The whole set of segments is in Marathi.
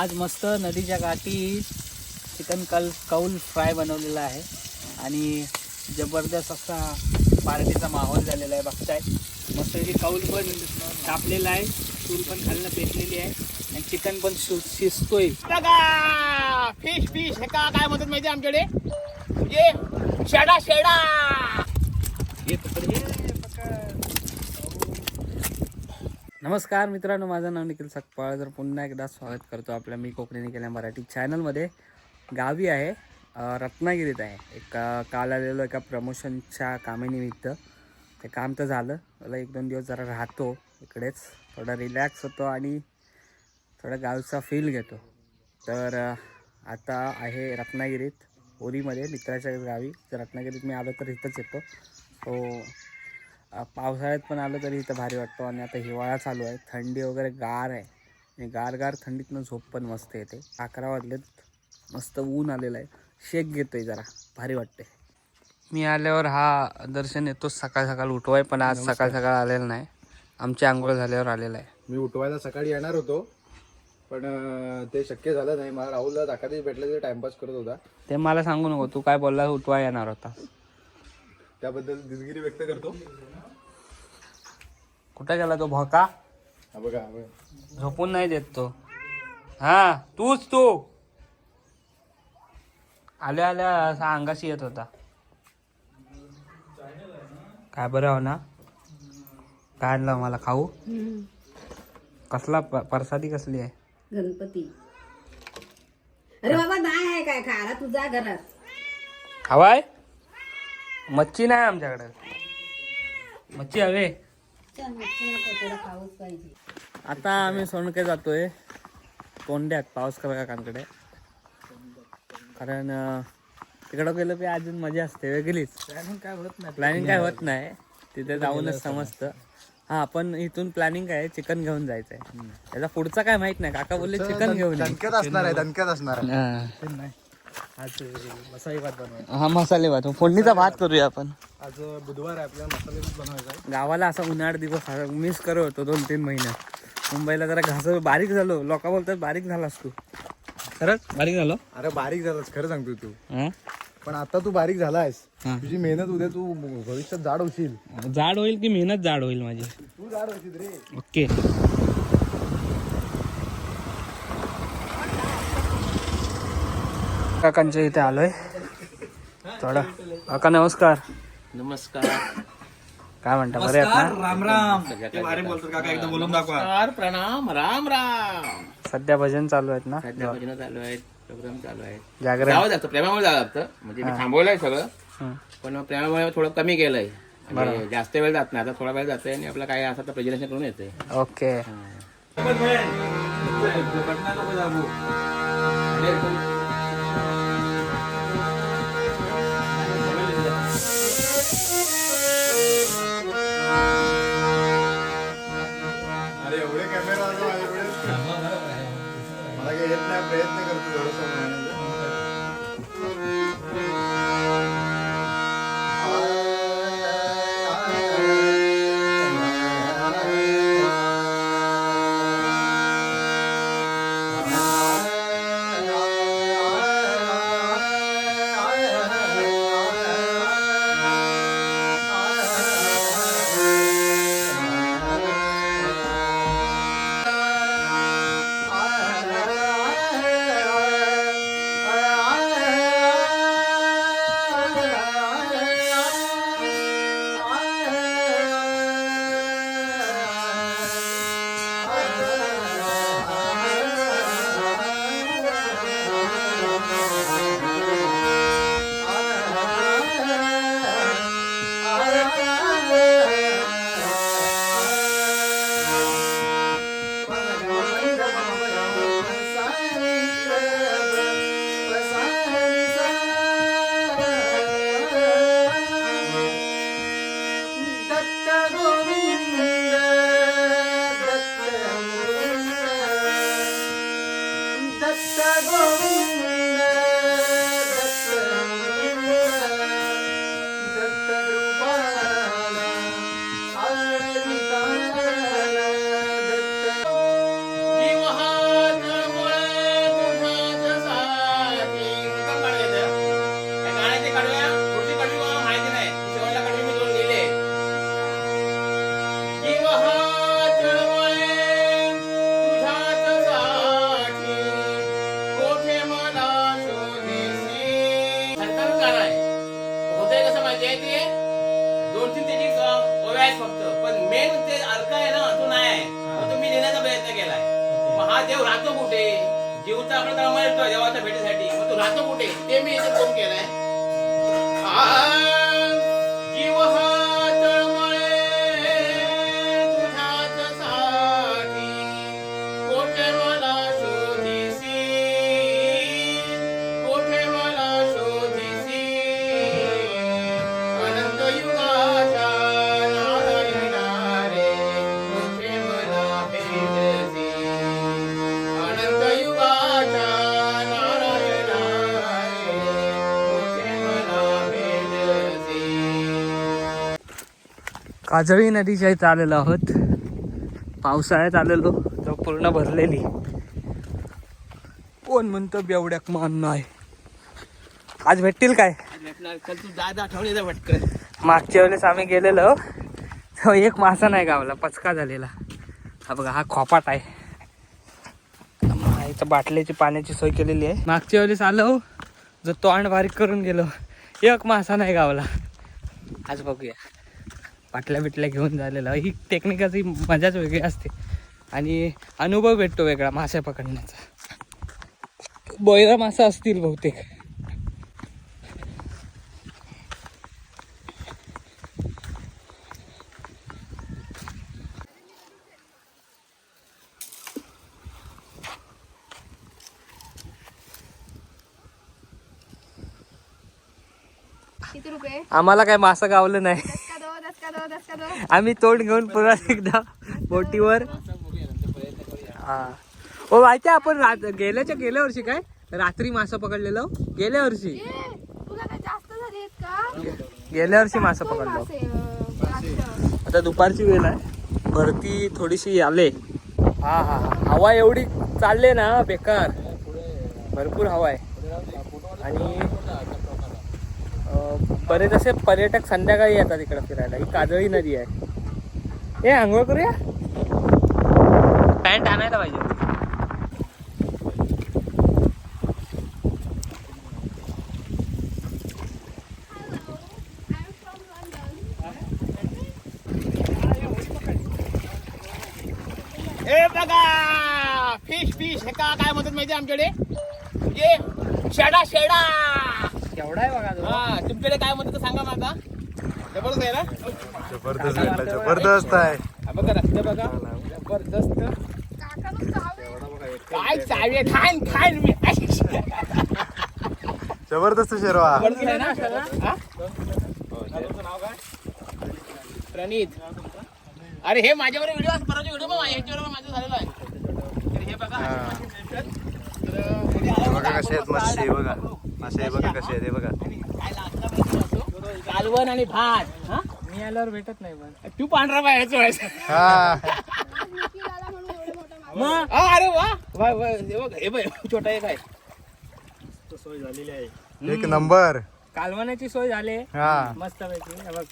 आज मस्त नदीच्या काठी चिकन कल कौल फ्राय बनवलेला आहे. आणि जबरदस्त असा पार्टीचा माहोल झालेला आहे. बघताय. मस्त इथे कौल पण कापलेला आहे. चूल पण खालनं पेटलेली आहे. आणि चिकन पण शिजतोय. फिश फिश हे का काय म्हणतात माहिती आमच्याकडे? म्हणजे शेडा शेडा! ये पकड, ये पकड. नमस्कार मित्रांनो माझं नाव निखिल सकपाळ. जर पुन्हा एकदा स्वागत करतो आपल्या मी कोकणीने केल्या मराठी चॅनलमध्ये गावी आहे रत्नागिरीत आहे. एक काल आलेलो एका प्रमोशनच्या कामानिमित्त. ते काम तर झालं. मला एक दोन दिवस जरा राहतो इकडेच. थोडा रिलॅक्स होतो आणि थोडा गावचा फील घेतो. तर आता आहे रत्नागिरीत ओरीमध्ये मित्राच्या गावी. जर रत्नागिरीत मी आलो तर इथंच येतो. सो पावसाळ्यात पण आलो तरी इथं भारी वाटतो. आणि आता हिवाळा चालू आहे. थंडी वगैरे गार आहे. आणि गार गार थंडीतनं झोप पण मस्त येते. अकरा वाजलेत. मस्त ऊन आलेलं आहे. शेक घेतोय जरा. भारी वाटते मी आल्यावर हा दर्शन येतो. सकाळ सकाळ उठवाय पण आज सकाळ सकाळ आलेला नाही. आमची आंघोळ झाल्यावर आलेला आहे. मी उठवायला सकाळी येणार होतो. पण ते शक्य झालं नाही. मला राहुलला दाखा भेटलं ते टाइमपास करत होता. ते मला सांगू नको. तू काय बोलला उठवा येणार होता. त्याबद्दल दिलगिरी व्यक्त करतो. कुठं गेला तो भोका? हा बघा हा बघा. झोपून नाही देत तो. हा तूच तू. आल्या आल्या असा अंगाशी येत होता. काय बरं हो ना? काय आणलं मला खाऊ? कसला प- प्रसादी कसली आहे? गणपती. अरे बाबा नाही आहे काय खायला? तुझा घरात. खावाय मच्छी नाही आमच्याकडे. मच्छी हवे. आता आम्ही सोनके जातोय. कोंड्यात पावसकर काकांकडे. कारण तिकडं गेलं की अजून मजा असते वेगळीच. प्लॅनिंग काय होत नाही. प्लॅनिंग काय होत नाही. तिथे जाऊनच समजतं. हा पण इथून प्लॅनिंग काय चिकन घेऊन जायचंय. त्याचा पुढचा काय माहीत नाही. काका बोलले चिकन घेऊन. दणक्यात असणार आहे दणक्यात असणार आहे. हा. आज मसाई भात बनवायचा. हा मसाले भात. फोडणीचा भात करूया आपण. आज बुधवार आहे आपल्याला मसाले बनवायचा आहे गावाला असा उन्हाळ दिवस मिस करत होतो दोन तीन महिन्यात मुंबईला जरा घास बारीक झालो लोक बोलतात बारीक झालास तू. खरंच? बारीक झालो? अरे बारीक झालास खरं सांगतो तू. हा? पण आता तू बारीक झालायस. हा. तुझी मेहनत उद्या तू भविष्यात जाड होशील. जाड होईल की मेहनत जाड होईल माझी? तू जाड होशील रे. ओके. काकांच्या इथे आलोय. थोडा काका नमस्कार. नमस्कार. काय म्हणता? बरे आहेत राम राम. भारी बोलतो काका एकदा बोलून दाखवा. नमस्कार प्रणाम राम राम. सध्या भजन चालू आहेत ना? सध्या भजनं चालू आहेत प्रोग्राम चालू आहेत. जागरण. जावं लागतं प्रेमामुळे जावं लागतं. म्हणजे मी थांबवलंय सगळं हं. पण प्रेमामुळे थोडं कमी केलंय. आणि जास्त वेळ जात नाही आता थोडा वेळ जातोय आणि आपलं काय असं तर प्रेझेंटेशन करून येते ओके. Oh. जे ते दोन तीन त्याची ओव्या आहेत फक्त. पण मेन ते अर्थ आहे ना तो नाही आहे. तो मी लिहिण्याचा प्रयत्न केलाय. मग हा देव राहतो कुठे? जीवचा तर येतो देवाच्या भेटीसाठी. मग तो राहतो कुठे? ते मी इथे फोन केलाय. जीव हा काजळी नदीच्या इथं आलेलो आहोत. पावसाळ्यात आलेलो. तर पूर्ण भरलेली. कोण म्हणतो बेवड्याक मान नाही? आज भेटतील काय? भटकन मागच्या वेळेस आम्ही गेलेलो. तो एक मासा नाही गावला पचका झालेला. हा बघा हा खोपाट आहे. इथं बाटलीची पाण्याची सोय केलेली आहे. मागच्या वेळेस आलो जो तोंड बारीक करून गेलो एक मासा नाही गावला. आज बघूया. बाटल्या बिटल्या घेऊन झालेलं. ही टेक्निकाची मजाच वेगळी असते. आणि अनुभव भेटतो वेगळा मासे पकडण्याचा. बोयरा मासा असतील बहुतेक. आम्हाला काय मासा गावलं नाही. आम्ही तोंड घेऊन पुन्हा एकदा बोटीवर. हा. ओ माहिती आपण गेल्याच्या गेल्या वर्षी काय? रात्री मासा पकडलेलो. गेल्या वर्षी. गेल्या वर्षी मासा पकडलो. आता दुपारची वेळ आहे. भरती थोडीशी आले. हा हा हा. हवा एवढी चालले ना बेकार. भरपूर हवा आहे. आणि बरेच असे पर्यटक संध्याकाळी येतात इकडे फिरायला. ही काजळी नदी आहे. ए आंघोळ करूया? पॅन्ट आणायला पाहिजे. हे बघा! फिश फिश हे का काय म्हणतात माहिती आमच्याकडे? म्हणजे शेडा शेडा. हा तुमच्याकडे काय म्हणतात ते सांगा माझा जबरदस्त आहे ना? जबरदस्त भेटला जबरदस्त आहे. हा बघा रस्ते बघा. जबरदस्त. काय चावे खान खान मी. जबरदस्त शेरवा. जबरदस्त आहे ना? सगळा? हा? तुमचं नाव काय प्रणीत. अरे हे माझ्यावर व्हिडिओ परवाचे व्हिडिओ पण ह्याच्यावर माझं झालेलं आहे. तर हे बघा. तर उद्या आला बघा कसे आहेत आपण मासे बघा. बघा. मासे बघा कसे आहेत हे बघा. कालवण आणि भात हा? मी आल्यावर भेटत नाही पण. तू पांढरा बाहेरचं व्हायचं हा. मग अरे वा. वा वा हे बघ हे बघ छोटा एक आहे. एक नंबर. कालवण्याची सोय झाली. हा. मस्त पैकी हे बघ.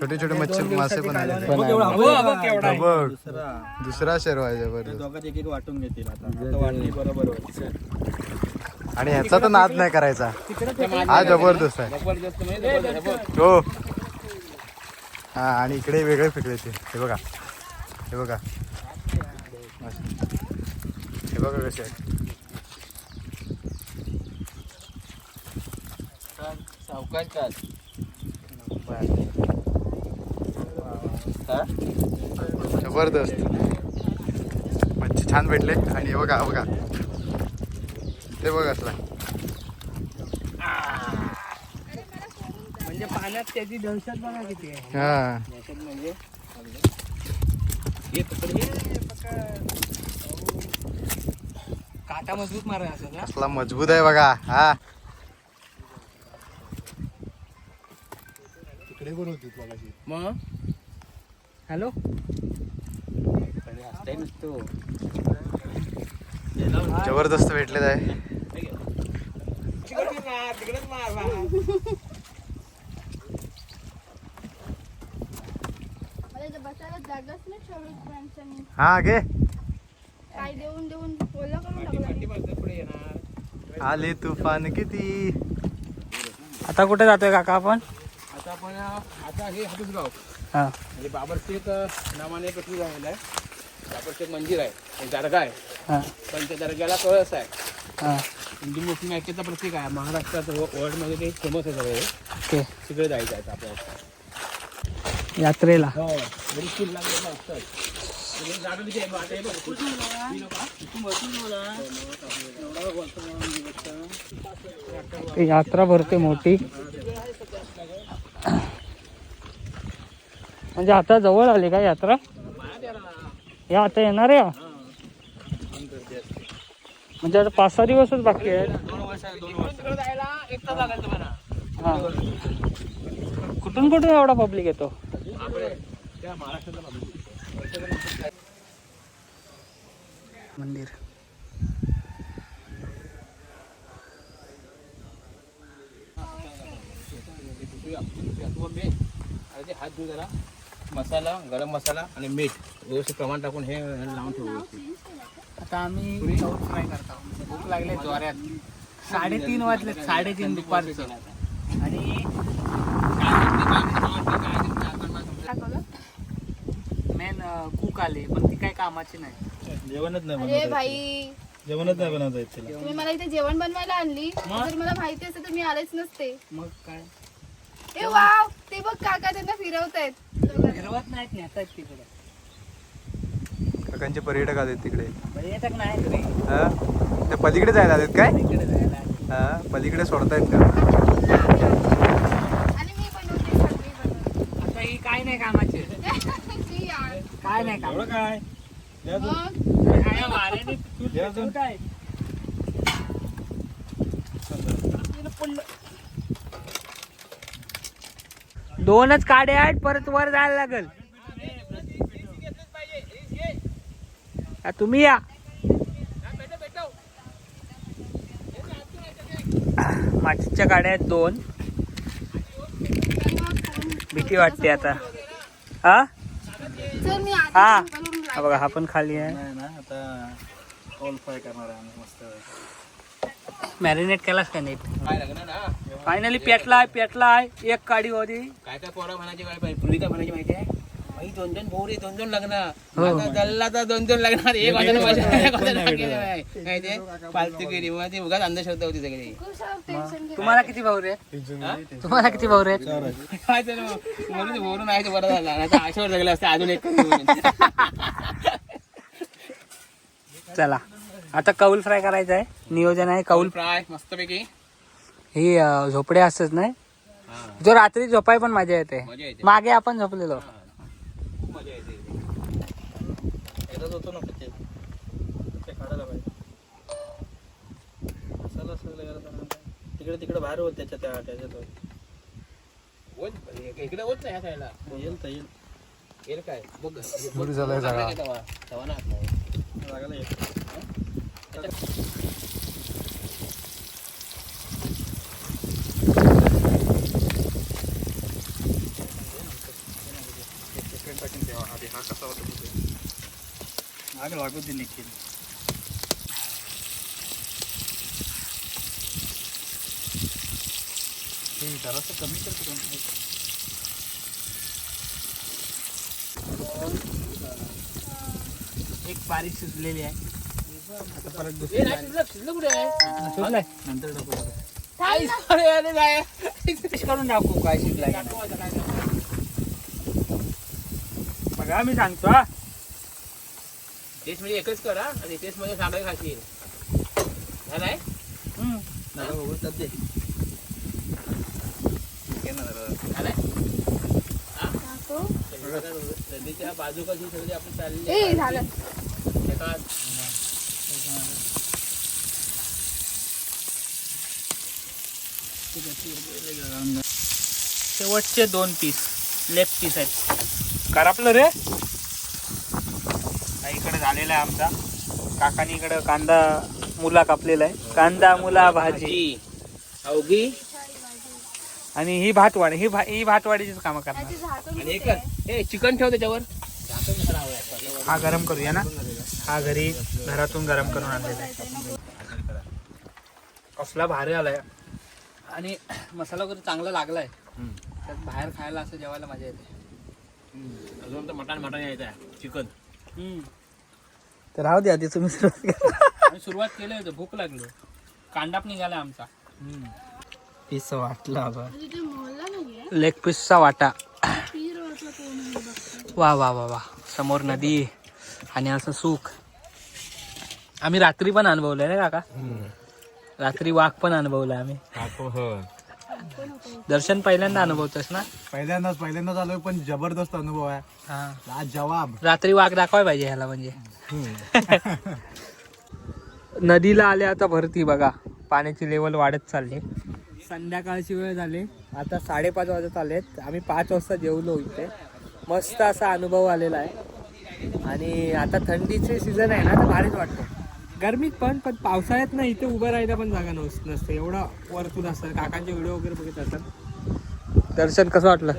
छोटे छोटे मच्छी मासे पण आले बघ एवढा बघ, बघ केवढा आहे. बघ. दुसरा. शेरवा आहे जबरदस्त. दोघात एक एक वाटून घेतील आता. आता वाटणी बरोबर होईल. आणि ह्याचा तर नाद नाही करायचा. हा जबरदस्त आहे. हो. हा आणि इकडे वेगळे फिकडे ते. हे बघा. हे बघा. हे बघा कसे जबरदस्त. मच्छी छान भेटले. आणि हे बघा बघा. ते बघा असला म्हणजे पाण्यात त्याची दहशत बघा किती आहे. हा. म्हणजे हे पकड हे. काटा मजबूत मारा असं ना? असला मजबूत आहे बघा हा. मग? हॅलो? हसताय नुसतो. जबरदस्त भेटलेत आहे. हा घे. आले तुफान किती? आता कुठे जातोय काका आपण? आता आपण आता हे हातूसगाव हा. म्हणजे बाबरशेत नावाने एक झालेलं आहे. बाबरशेत मंदिर आहे. दर्गा आहे. पण त्या दर्ग्याला कळस आहे. हा. हिंदू मुस्लिम ऐक्यता प्रतीक आहे. महाराष्ट्रात वर्ल्डमध्ये ते फेमस आहे सगळे. ओके. तिकडे जायचं आहे आपल्याला. यात्रेला. हो. बरीच फुल लागलेलं असतात. झाडं तिथे आहे, वाटे बघ. लोकं, इथून बसून बोला. एवढा बोलतो म्हणून बघतो. यात्रा भरते मोठी. म्हणजे आता जवळ आली का यात्रा? या आता येणार आहे? म्हणजे आता पाच सहा दिवसच बाकी आहे इकडून तिकडे जायला एक तास लागेल तुम्हाला. हा. कुठून कुठून एवढा पब्लिक येतो. मंदिर. हात धुऊ जरा. मसाला गरम मसाला आणि मीठ. व्यवस्थित प्रमाण टाकून हे लावून ठेवू. आता आम्ही फ्राय करतो भूक लागले जोऱ्यात साडेतीन वाजले साडेतीन दुपारचं. आणि मेन कुक आले पण ती काही कामाची नाही. जेवणच नाही अरे बनवता भाई. येत. जेवणच नाही बनवता येत तिला. तुम्ही मला इथे जेवण बनवायला आणली. जर मला माहिती असतं तर मी आलेच नसते. मग काय? ए वाव! ते बघ काका त्यांना फिरवतायत. फिरवत नाहीत नेतात तिकडे. काकांचे पर्यटक आले तिकडे. पर्यटक नाही तरी हा? ते पलीकडे जायला आलेत काय? तिकडे जायला हा पलीकडे सोडतायत का? आणि मी बनवते सगळी बनवते आता ही काय नाही कामाची. काय नाही काम? काय? काय वाऱ्याने. काय? दोनच काडे आहेत परत वर जायला लागल. तुम्ही या. मातीच्या गाड्या आहेत दोन. भीती वाटते आता. हा? चल मी आधी हा. हा बघा हा पण खाली आहे. नाही ना आता ऑल फ्राय करणार आहे आम्ही मस्त. मॅरिनेट केलास का नीट? काय लग्न ना? फायनली पेटलाय पेटलाय. एक काडी होती. काय काय पोरं म्हणायची काय पाहिजे? पूर्वी काय म्हणायची माहिती आहे? दोन दोन भाऊ रे दोन दोन लग्न. हो. आता जल्ला तर दोन दोन लग्न एक वाजता फालतू गेली. मग ती उगाच अंधश्रद्धा होती सगळी. तुम्हाला किती भाऊ रे? तुम्हाला किती भाऊ रे? काय म्हणून ते बोलून आहे बरं झालं. आशेवर जगलं असते. अजून एक चला. आता कौल फ्राय करायचा आहे. नियोजन आहे कौल. फ्राय मस्तपैकी. ही झोपडे असतात नाही? जो रात्री झोपाय पण मजा येते. मजा येते. मागे आपण झोपलेलो खूप मजा येते एकदाच होतो ना ते काढायला पाहिजे मसाला सगळं. तिकडे तिकडे बाहेर होत त्याच्या त्या त्याच्यात होत. इकडे होत नाही ह्या साईडला येईल तर येईल येईल काय बघ सगळा. तवा ना. लागायला येईल आग लागू जरासं कमी तिकडून. एक बारीक शिजलेली आहे आता परत दुसरी शिजलं कुठे आहे नंतर टाकू करून टाकू काय शिजलाय. बघा मी। सांगतो हा। टेस्ट म्हणजे एकच कर हा आणि टेस्टमध्ये साखर खाशील. झालाय. नदीच्या बाजू कशी सगळी आपली चालली ए झालं. एका- शेवटचे दोन पीस लेफ्ट पीस आहेत. करापलं रे? हा झालेला आहे आमचा. काकानी इकडे कांदा मुला कापलेला आहे. कांदा मुला भाजी. अवघी. आणि ही भातवाडी ही भा ही भातवाडीचीच कामं करणार? ए चिकन ठेव त्याच्यावर? हा गरम करूया ना. हा घरी घरातून गरम करून आणलेला आहे. कसला भारी आलाय. आणि मसाला वगैरे चांगला लागलाय. त्यात बाहेर खायला असं जेवायला मजा येते. अजून तर मटण मटण यायचं आहे चिकन तर राहू द्या आधी तुम्ही सुरुवात करा. आम्ही सुरुवात केली होती भूक लागली. कांडाप निघाला आमचा. पीस वाटला बा. लेग पीसचा वाटा. वा वा वा वा. समोर नदी आणि असं सुख. आम्ही रात्री पण अनुभवलंय ना काका? रात्री वाघ पण अनुभवलाय आम्ही. दर्शन पहिल्यांदा अनुभवतोस ना? पहिल्यांदाच पहिल्यांदाच आलोय पण जबरदस्त अनुभव आहे. हा. जवाब. रात्री वाघ दाखवाय पाहिजे ह्याला म्हणजे. नदीला आले आता भरती बघा. पाण्याची लेवल वाढत चालली. संध्याकाळची वेळ झाली. आता साडेपाच वाजत आलेत. आम्ही पाच वाजता जेवलो इथे. मस्त असा अनुभव आलेला आहे. आणि आता थंडीचे सीझन आहे ना तर भारीच वाटतं. गरमीत पण पण पावसाळ्यात ना इथे उभं राहायला पण जागा नस नसते. एवढा वरतून असतात. काकांचे व्हिडिओ वगैरे बघत असतात. दर्शन कसं वाटलं?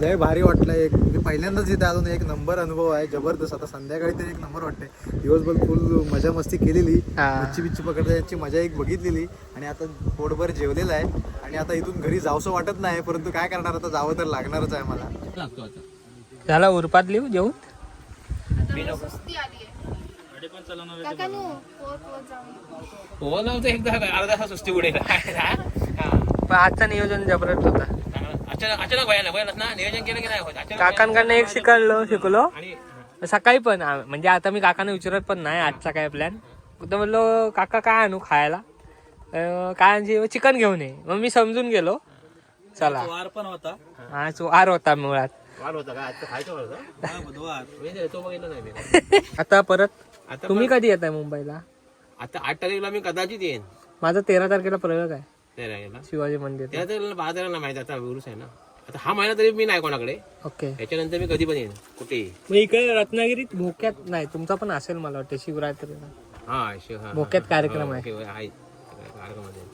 लय भारी वाटलं. एक मी पहिल्यांदाच इथे अजून एक नंबर अनुभव आहे. जबरदस्त. आता संध्याकाळी तर एक नंबर वाटते दिवसभर फुल मजा मस्ती केलेली. मच्छी बिच्छी पकडण्याची मजा एक बघितलेली. आणि आता पोटभर जेवलेलं आहे. आणि आता इथून घरी जावसं वाटत नाही. परंतु काय करणार? आता जावं तर लागणारच आहे मला. लागतो आता. झाला उरपात लिहू जेवून? नो हो नव्हतं एकदा अर्धा तास सुस्ती उडेल. हा. पण आजचं नियोजन जबरदस्त होता. अचानक अचानक भयानक भयानक ना? नियोजन केलं की नाही होत? अचानक काकांकडनं एक शिकलो शिकलो. आणि सकाळी पण आ- म्हणजे आता मी काकांना विचारत पण नाही आजचा काय प्लॅन फक्त म्हणलो काका काय आणू खायला? अं, काय आणशी चिकन घेऊन ये. मग मी समजून गेलो. चला. वार पण होता. आज वार होता मुळात. वाढ होता का? आजचं खायचं होतं. हा, बुधवार. म्हणजे तो बघितलं नाही मी. आता परत आता तुम्ही कधी येत आहे मुंबईला? आता आठ तारखेला मी कदाचित येईन. माझा तेरा तारखेला प्रयोग आहे. राहिला शिवाजी मंदिर. त्याला तर बाजाराला माहिती आता विरुस आहे ना. आता हा महिना तरी मी नाही कोणाकडे. ओके. याच्यानंतर मी कधी पण येईन कुठेही. मग इकडे रत्नागिरीत भोक्यात नाही तुमचा पण असेल मला वाटतं शिवरात्रीला हा शिव हा भोक्यात कार्यक्रम आहे. ओके, आहे.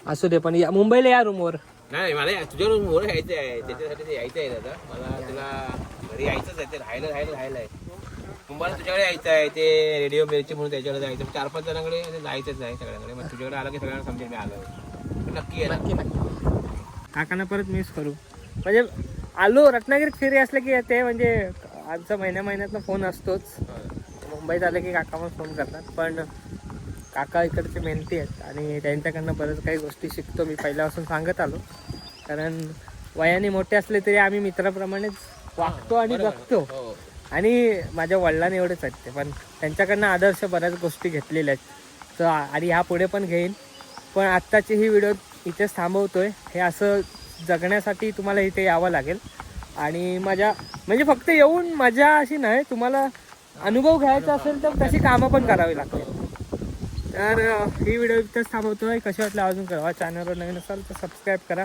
असू दे पण या- मुंबईला या रूमवर नाही मला या- तुझ्यावर मोर यायचं आहे. त्याच्यासाठी ते यायचं आहे दादा. मला तुला घरी यायचंच आहे ते राहायला राहायला राहायला आहे. मुंबईला तुझ्याकडे यायचं आहे ते रेडिओ मिरची म्हणून त्याच्याकडे जायचं चार पाच जणांकडे जायचंच आहे सगळ्यांकडे. मग तुझ्याकडे आलं की सगळ्यांना समजेल मी आलो. नक्की आहे ना. नक्की नक्की. काकांना परत मिस करू. म्हणजे आलो रत्नागिरीत फेरी असलं की ते म्हणजे आमचा महिन्या महिन्यातनं फोन असतोच. मुंबईत आलं की काका फोन करतात. पण काका इकडचे मेहनती आहेत आणि त्यांच्याकडनं बऱ्याच काही गोष्टी शिकतो. मी पहिल्यापासून सांगत आलो. कारण वयाने मोठे असले तरी आम्ही मित्राप्रमाणेच वागतो आणि जगतो हो. आणि माझ्या वडिलांनी एवढेच आहेत ते पण त्यांच्याकडनं आदर्श बऱ्याच गोष्टी घेतलेल्या आहेत. तर आणि ह्या पुढे पण घेईन. पण आत्ताची ही व्हिडिओ इथेच आहे हे असं जगण्यासाठी तुम्हाला इथे यावं लागेल. आणि माझ्या म्हणजे फक्त येऊन मजा अशी नाही तुम्हाला अनुभव घ्यायचा असेल तर तशी कामं पण करावी लागतील. तर ही व्हिडिओ इथेच आहे कशी वाटलं अजून कळवा. चॅनलवर नवीन असाल तर सबस्क्राईब करा.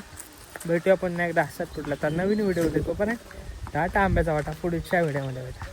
भेटूया पुन्हा एकदा. असतात कुठला तर नवीन व्हिडिओ देतो पण आहे. टाटा आंब्याचा वाटा पुढच्या व्हिडिओमध्ये भेटा.